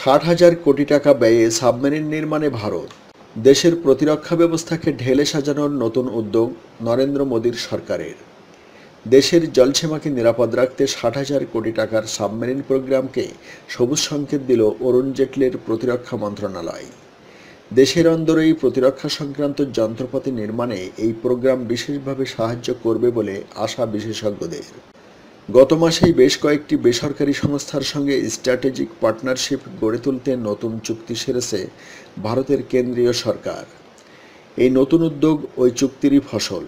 ষাট হাজার কোটি টাকা ব্যয়ে সাবমেরিন নির্মাণে ভারত। দেশের প্রতিরক্ষা ব্যবস্থাকে ঢেলে সাজানোর নতুন উদ্যোগ নরেন্দ্র মোদীর সরকারের। দেশের জলসীমাকে নিরাপদ রাখতে ষাট হাজার কোটি টাকার সাবমেরিন প্রোগ্রামকে সবুজ সংকেত দিল অরুণ জেটলির প্রতিরক্ষা মন্ত্রণালয়। দেশের অন্দরেই প্রতিরক্ষা সংক্রান্ত যন্ত্রপাতি নির্মাণে এই প্রোগ্রাম বিশেষভাবে সাহায্য করবে বলে আশা বিশেষজ্ঞদের। গত মাসেই বেশ কয়েকটি বেসরকারি সংস্থার সঙ্গে স্ট্র্যাটেজিক পার্টনারশিপ গড়ে তুলতে নতুন চুক্তি সেরেছে ভারতের কেন্দ্রীয় সরকার। এই নতুন উদ্যোগ ওই চুক্তিরই ফসল।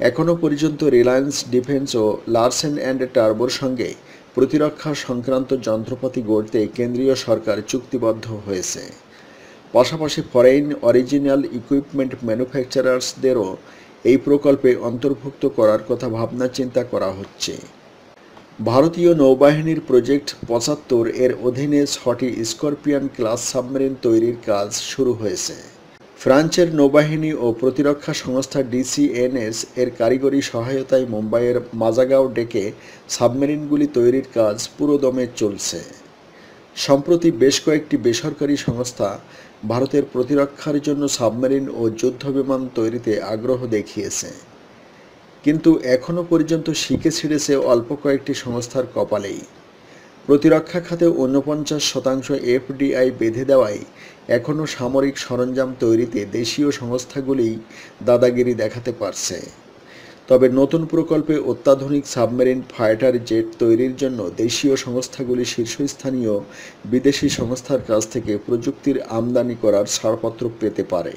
এখনও পর্যন্ত রিলায়েন্স ডিফেন্স ও লার্সেন অ্যান্ড টার্বোর সঙ্গে প্রতিরক্ষা সংক্রান্ত যন্ত্রপাতি গড়তে কেন্দ্রীয় সরকার চুক্তিবদ্ধ হয়েছে। পাশাপাশি ফরেইন অরিজিনাল ইকুইপমেন্ট ম্যানুফ্যাকচারার্সদেরও এই প্রকল্পে অন্তর্ভুক্ত করার কথা ভাবনা চিন্তা করা হচ্ছে। ভারতীয় নৌবাহিনীর প্রজেক্ট পঁচাত্তর এর অধীনে ছটি স্করপিয়ান ক্লাস সাবমেরিন তৈরির কাজ শুরু হয়েছে। ফ্রান্সের নৌবাহিনী ও প্রতিরক্ষা সংস্থা ডিসিএনএস এর কারিগরি সহায়তায় মুম্বাইয়ের মাজাগাঁও ডেকে সাবমেরিনগুলি তৈরির কাজ পুরোদমে চলছে। সম্প্রতি বেশ কয়েকটি বেসরকারি সংস্থা ভারতের প্রতিরক্ষার জন্য সাবমেরিন ও যুদ্ধবিমান তৈরিতে আগ্রহ দেখিয়েছে। কিন্তু এখনও পর্যন্ত শিখে ছিঁড়েছে অল্প কয়েকটি সংস্থার কপালেই। প্রতিরক্ষা খাতে ঊনপঞ্চাশ শতাংশ এফডিআই বেঁধে দেওয়ায় এখনও সামরিক সরঞ্জাম তৈরিতে দেশীয় সংস্থাগুলিই দাদাগিরি দেখাতে পারছে। তবে নতুন প্রকল্পে অত্যাধুনিক সাবমেরিন ফাইটার জেট তৈরির জন্য দেশীয় সংস্থাগুলি শীর্ষস্থানীয় বিদেশি সংস্থার কাছ থেকে প্রযুক্তির আমদানি করার ছাড়পত্র পেতে পারে।